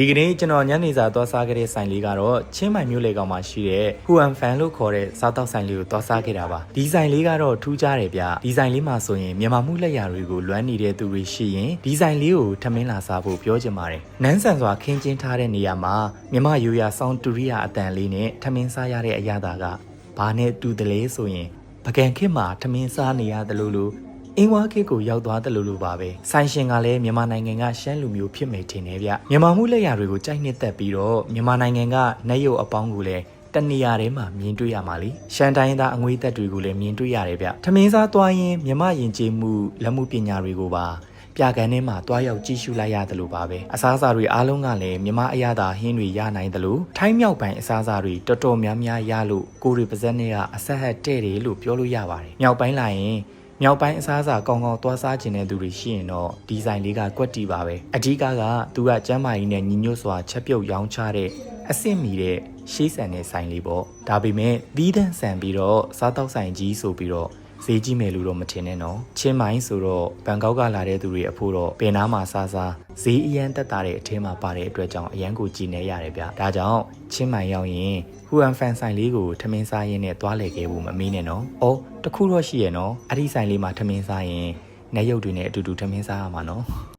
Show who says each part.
Speaker 1: ဒီကနေ့ကျွန်တော်ညနေစာသွားစားခဲ့တဲ့ဆိုင်လေးကတော့ချင်းမိုင်မြို့လေကောင်မှာရှိတဲ့ဟူအန်ဖန်လို့ခေါ်တဲ့စားတောက်ဆိုင်လေးကိုသွားစားခဲ့တာပါဒီဆိုင်လေးကတော့ထူးခြားတယ်ဗျဒီဆိုင်လေးမှာဆိုရင်မြန်မာမှုလက်ရာတွေကိုလွမ်းနေတဲ့သူတွေရှိရင်ဒီဆိုင်လေးကိုထမင်းလာစားဖို့ပြောချင်ပါတယ်နန်းဆန်စွာခင်းကျင်းထားတဲ့နေရာမှာမြမယူရဆောင်းတူရိယာအတန်လေးနဲ့ထမင်းစားရတဲ့အရာသာကဘာနဲ့တူတယ်လဲဆိုရင်ပကံခစ်မှာထမင်းစားနေရတယ်လို့လို့ အင်းဝါခေတ်ကိုရောက်သွားတယ်လို့လိုပါပဲဆိုင်ရှင်ကလည်းမြန်မာနိုင်ငံကရှမ်းလူမျိုးဖြစ်မယ်ထင်တယ်ဗျမြန်မာမှုလက်ရာတွေကိုကြိုက်နှစ်သက်ပြီးတော့မြန်မာနိုင်ငံကနတ်ရုပ်အပေါင်းကိုလည်းတနေရာထဲမှာမြင်တွေ့ရမှာလေရှမ်းတိုင်းသားအငွေသက်တွေကိုလည်းမြင်တွေ့ရတယ်ဗျထမင်းစားသွားရင်မြမယဉ်ကျေးမှုလက်မှုပညာတွေကိုပါပြကန်ထဲမှာတွားရောက်ကြည့်ရှုလိုက်ရတယ်လို့ပါပဲအစားအစာတွေအားလုံးကလည်းမြမအရသာဟင်းတွေရနိုင်တယ်လို့ထိုင်းမြောက်ပိုင်းအစားအစာတွေတော်တော်များများရလို့ကိုရီပါဇက်နဲ့ကအဆက်ဟက်တဲ့တယ်လို့ပြောလို့ရပါတယ်မြောက်ပိုင်းလာရင် မြောက်ပိုင်းအစားအစာကောင်းကောင်းသွားစားခြင်းတဲ့သူတွေရှိရင်တော့ဒီဇိုင်းလေးကကွက်တီပါပဲအဓိကကသူကကျမ်းမာရေးနဲ့ညီညွတ်စွာချက်ပြုတ်ရောင်းချတဲ့အဆင့်မီတဲ့ရှေးဆန်တဲ့ဆိုင်လေးပေါ့ဒါပေမဲ့သီးသန့်ဆန်ပြီးတော့စားတောက်ဆိုင်ကြီးဆိုပြီးတော့ ဈေးကြီးမယ်လို့တော့မထင်နဲ့နော်ချင်းမိုင်းဆိုတော့ဘန်ကောက်ကလာတဲ့သူတွေအဖို့တော့ပင်နာမှာစားစားဈေးအရန်တက်တာတဲ့အထဲမှာပါတဲ့အတွက်ကြောင့်အရန်ကိုကြည်နေရတယ်ဗျဒါကြောင့်ချင်းမိုင်းရောက်ရင်ဟူအန်ဖန်ဆိုင်လေးကိုထမင်းစားရင်းနဲ့တွားလေခဲ့ဖို့မမေးနဲ့နော်။အော်တခုတော့ရှိရဲ့နော်။အဲ့ဒီဆိုင်လေးမှာထမင်းစားရင်နေရုပ်တွေနဲ့အတူတူထမင်းစားရမှာနော်။